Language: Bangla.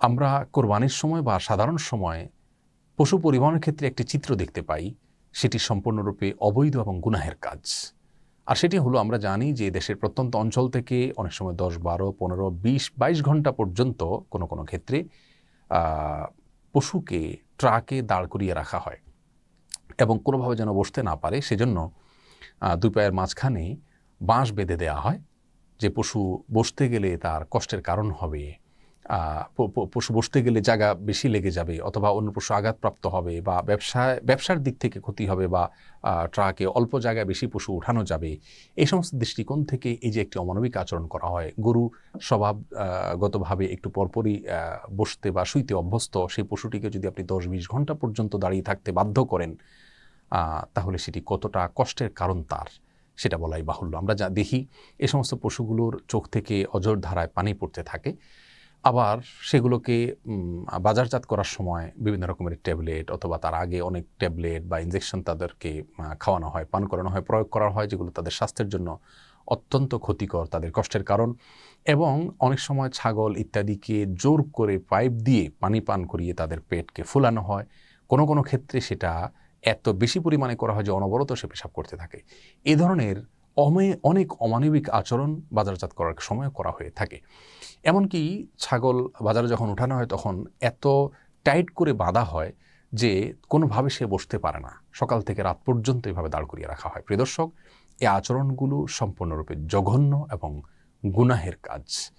আমরা কোরবানির সময় বা সাধারণ সময়ে পশু পরিবহনের ক্ষেত্রে একটি চিত্র দেখতে পাই। সেটি সম্পূর্ণরূপে অবৈধ এবং গুনাহের কাজ। আর সেটি হলো, আমরা জানি যে দেশের প্রত্যন্ত অঞ্চল থেকে অনেক সময় দশ, বারো, পনেরো, বিশ, বাইশ ঘণ্টা পর্যন্ত কোনো কোনো ক্ষেত্রে পশুকে ট্রাকে দাঁড় করিয়ে রাখা হয় এবং কোনোভাবে যেন বসতে না পারে। সেজন্য দুই পায়ের মাঝখানে বাঁশ বেঁধে দেওয়া হয়। যে পশু বসতে গেলে তার কষ্টের কারণ হবে পশু বসতে গেলে জায়গা বেশি লেগে যাবে অথবা অন্য পশু আঘাতপ্রাপ্ত হবে বা ব্যবসায় ব্যবসার দিক থেকে ক্ষতি হবে বা ট্রাকে অল্প জায়গায় বেশি পশু উঠানো যাবে। এই সমস্ত দৃষ্টিকোণ থেকে এই যে একটি অমানবিক আচরণ করা হয়, গরু স্বভাবগতভাবে একটু পরপরই বসতে বা শুইতে অভ্যস্ত, সেই পশুটিকে যদি আপনি দশ বিশ ঘণ্টা পর্যন্ত দাঁড়িয়ে থাকতে বাধ্য করেন তাহলে সেটি কতটা কষ্টের কারণ তার, সেটা বলাই বাহুল্য। আমরা যা দেখি, এ সমস্ত পশুগুলোর চোখ থেকে অজর ধারায় পানি পড়তে থাকে। আবার সেগুলোকে বাজারজাত করার সময় বিভিন্ন রকমের ট্যাবলেট অথবা তার আগে অনেক ট্যাবলেট বা ইনজেকশন তাদেরকে খাওয়ানো হয়, পান করানো হয়, প্রয়োগ করা হয়, যেগুলো তাদের স্বাস্থ্যের জন্য অত্যন্ত ক্ষতিকর, তাদের কষ্টের কারণ এবং অনেক সময় ছাগল ইত্যাদিকে জোর করে পাইপ দিয়ে পানি পান করিয়ে তাদের পেটকে ফুলানো হয়। কোনো কোনো ক্ষেত্রে সেটা এত বেশি পরিমাণে করা হয় যে অনবরত সে পেশাব করতে থাকে। এ ধরনের অমে, অনেক অমানবিক আচরণ বাজারজাত করার সময় করা হয়ে থাকে। এমনকি ছাগল বাজারে যখন উঠানো হয় তখন এত টাইট করে বাঁধা হয় যে কোনোভাবে সে বসতে পারে না। সকাল থেকে রাত পর্যন্ত এভাবে দাঁড় করিয়ে রাখা হয়। প্রিয় দর্শক এই আচরণগুলো সম্পূর্ণরূপে জঘন্য এবং গুনাহের কাজ।